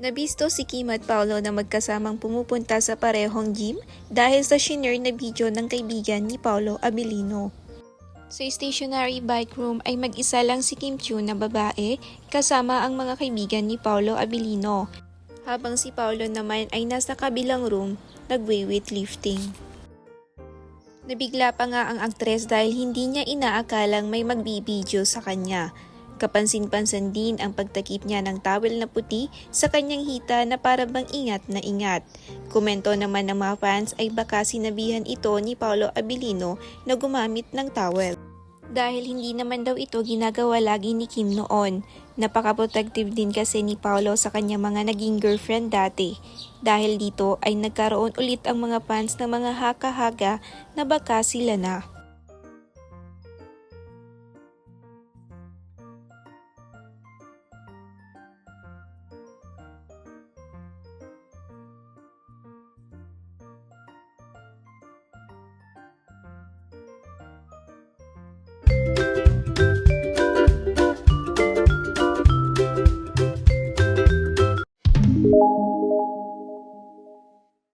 Nabisto si Kim at Paolo na magkasamang pumupunta sa parehong gym dahil sa shinare na video ng kaibigan ni Paolo Abilino. Sa stationary bike room ay mag-isa lang si Kim Chiu na babae kasama ang mga kaibigan ni Paolo Abilino. Habang si Paolo naman ay nasa kabilang room nagwe-weightlifting. Nabigla pa nga ang aktres dahil hindi niya inaakalang may magbibideo sa kanya. Kapansin-pansin din ang pagtakip niya ng towel na puti sa kanyang hita na para bang ingat na ingat. Komento naman ng mga fans ay baka sinabihan ito ni Paolo Abilino na gumamit ng towel. Dahil hindi naman daw ito ginagawa lagi ni Kim noon. Napaka-protective din kasi ni Paolo sa kanya mga naging girlfriend dati. Dahil dito ay nagkaroon ulit ang mga fans ng mga haka-haga na baka sila na.